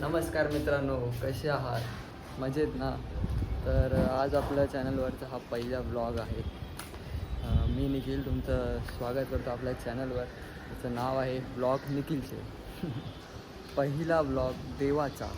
नमस्कार मित्रांनो कसे आहात? मजेत ना? तर आज आपल्या चॅनलवरचा हा पहिला ब्लॉग आहे. मी निखिल तुमचं स्वागत करतो आपल्या चॅनलवर. त्याचं नाव आहे ब्लॉग निखिलचे. पहिला ब्लॉग देवाचा.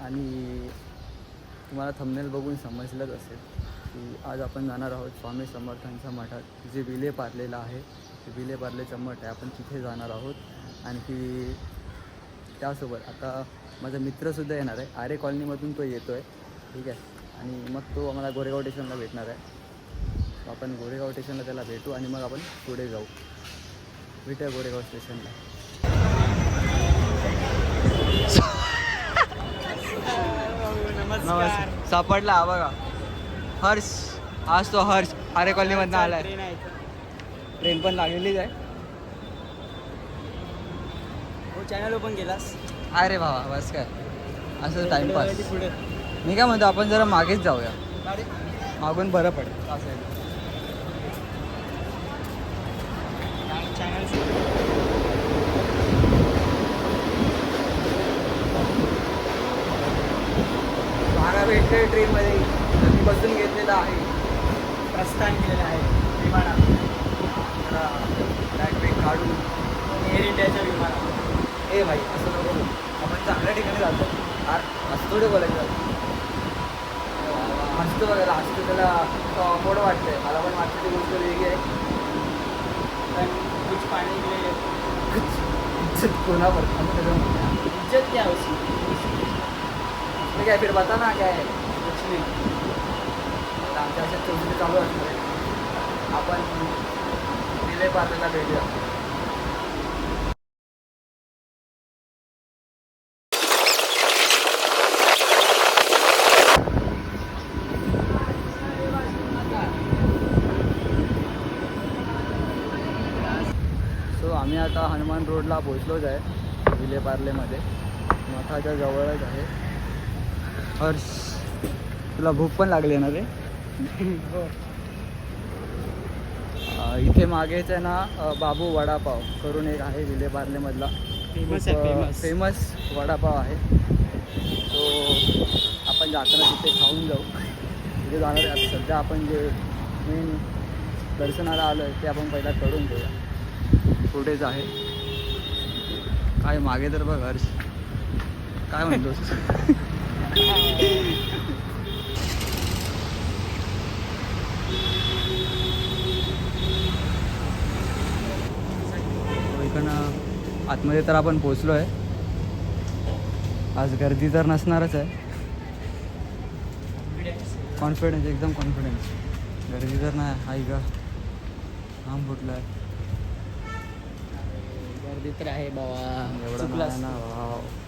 आणि तुम्हाला थंबनेल बघून समजलंच असेल की आज आपण जाणार आहोत स्वामी समर्थांच्या मठात. जे विले पारलेलं आहे ते विले पारलेचं मठ आहे. आपण तिथे जाणार आहोत. आणखी त्यासोबत. आता माझा मित्रसुद्धा येणार आहे. आरे कॉलनीमधून तो येतो आहे ठीक आहे. आणि मग तो आम्हाला गोरेगाव स्टेशनला भेटणार आहे. आपण गोरेगाव स्टेशनला त्याला भेटू आणि मग आपण पुढे जाऊ. भेटूया गोरेगाव स्टेशनला. सापडला हा बघा. हर्ष. आज तो हर्ष. आरे कॉलनीमधनं आलाय. ट्रेन पण लागलेलीच आहे. चॅनल ओपन केलास? अरे भावा बस काय असं टाइमपास पुढे. मी काय म्हणतो आपण जरा मागेच जाऊया. मागून बरं पडेल. असं भेटतोय ट्रेनमध्ये मी बसून घेतलेला आहे. प्रस्थान केलेलं आहे. कुछ पाणी के लिए इज्जत कोणावर? असं सगळं म्हणतात. इज्जत क्या उसकी मी काय फिर बता ना काय? आहे कुछ नहीं. आमच्या अशा चौकशी चालू असणार आहे. आपण विले पार्लेला भेटूया सो आम्ही आता हनुमान रोडला पोचलोच आहे विले पार्लेमध्ये. मठाच्या जवळच आहे. हर्ष तुला भूक पण लागली ना रे? हो. इथे मागेच आहे ना बाबू वडापाव. करून एक आहे विले पार्लेमधला. फेमस फेमस फेमस वडापाव आहे. तो आपण जाताना तिथे खाऊन जाऊ. तिथे जाणार सध्या आपण जे मेन दर्शनाला आलो आहे ते आपण पहिला करून घेऊया. फुटेज आहे. काय मागे तर बघ हर्ष. काय म्हणतोस? हो, इकडनं आतमध्ये तर आपण पोचलो आहे आज गर्दी तर नसणारच आहे. कॉन्फिडन्स एकदम कॉन्फिडन्स गर्दी तर नाही आहे का हाम फुटलं आहे? गर्दी तर आहे बाबा. एवढं चुकलास नाही ना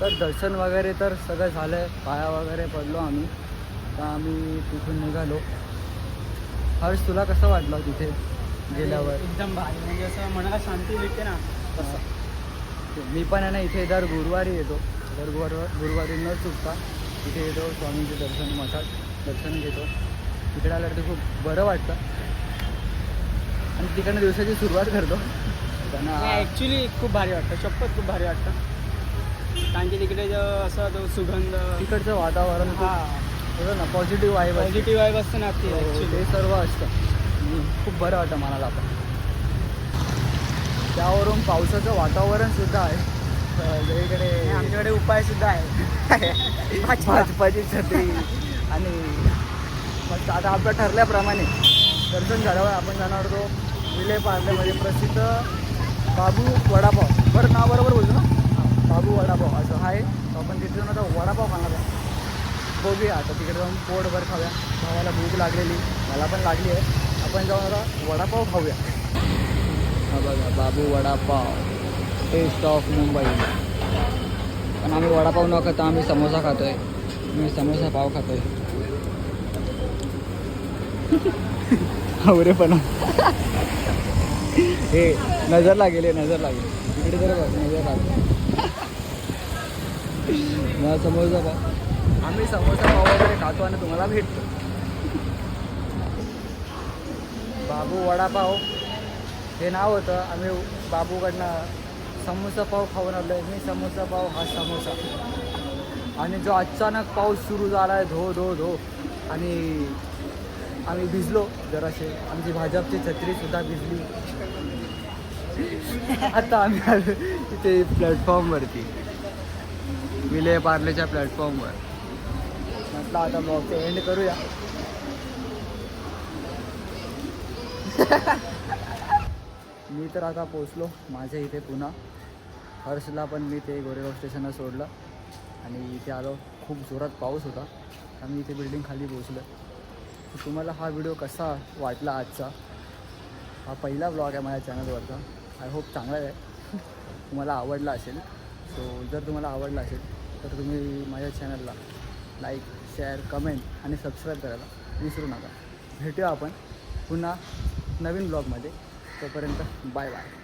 तर दर्शन वगैरे तर सगळं झालं आहे पाया वगैरे पडलो आम्ही. तर आम्ही तिथून निघालो. हर्ष तुला कसं वाटलं तिथे गेल्यावर? एकदम भारी. म्हणजे असं मनाला शांती भेटते ना. तसं मी पण आहे ना इथे दर गुरुवारी येतो. दर गुरुवार गुरुवारी न चुकता इथे येतो स्वामींचे दर्शन मठात दर्शन घेतो. तिकडे आल्यावर ते खूप बरं वाटतं. आणि तिकडनं दिवसाची सुरुवात करतो. त्यांना ॲक्च्युली खूप भारी वाटतं. शपथ खूप भारी वाटतं. कारण की तिकडे जो असं तो सुगंध तिकडचं वातावरण हा. ना पॉझिटिव्ह आहे पॉझिटिव्ह वाईब असतं ना ती ते ॲक्च्युली सर्व असतं. खूप बरं वाटतं मनाला पण. त्यावरून पावसाचं वातावरण सुद्धा आहे. सगळीकडे आमच्याकडे उपाय सुद्धा आहे भाजपाची छत्री आणि मग आता आपलं ठरल्याप्रमाणे दर्शन झाल्यावर आपण जाणार होतो विले पार्ल्यामध्ये प्रसिद्ध बाबू वडापाव. बरं नाव बरोबर बोलतो ना? बाबू वडापाव असं आहे. आपण तिथे जाऊन आता वडापाव खाणार आहे. बघूया आता तिकडे जाऊन पोटभर खाऊया. भावाला भूक लागलेली. मला पण लागली आहे. आपण जाऊन आता वडापाव खाऊया. हा बघा बाबू वडापाव टेस्ट ऑफ मुंबई. पण आम्ही वडापाव न खाता आम्ही समोसा खातो आहे मी समोसा पाव खातो आहे पण. हे नजर लागेल हे नजर लागेल. इकडे तर बघ नजर लागेल. मला समोसा पाव आम्ही समोसा पाव वगैरे खातो आणि तुम्हाला भेटतो. बाबू वडापाव. हे नाव होतं आम्ही बाबूकडनं समोसा पाव खाऊन आलो आहे मी समोसा पाव हा समोसा. आणि जो अचानक पाऊस सुरू झाला आहे धो धो धो आणि आम्ही भिजलो जरासे. आमची भाजपची छत्रीसुद्धा भिजली. आता आम्ही आलो तिथे प्लॅटफॉर्मवरती. विले पार्लेच्या प्लॅटफॉर्मवर. म्हटलं आता ब्लॉगचं एंड करूया. मी तर आता पोचलो माझ्या इथे पुन्हा. हर्षला पण मी ते गोरेगाव स्टेशनला सोडलं. आणि इथे आलो. खूप जोरात पाऊस होता. आम्ही इथे बिल्डिंग खाली तुम्हाला हा व्हिडिओ कसा वाटला आजचा? हा पहिला ब्लॉग आहे माझ्या चॅनलवरचा आय होप चांगला आहे. तुम्हाला आवडला असेल. सो जर तुम्हाला आवडला असेल तर तुम्ही माझ्या चॅनलला लाईक शेअर कमेंट आणि सबस्क्राईब करायला विसरू नका. भेटूया आपण पुन्हा नवीन ब्लॉगमध्ये तोपर्यंत बाय बाय.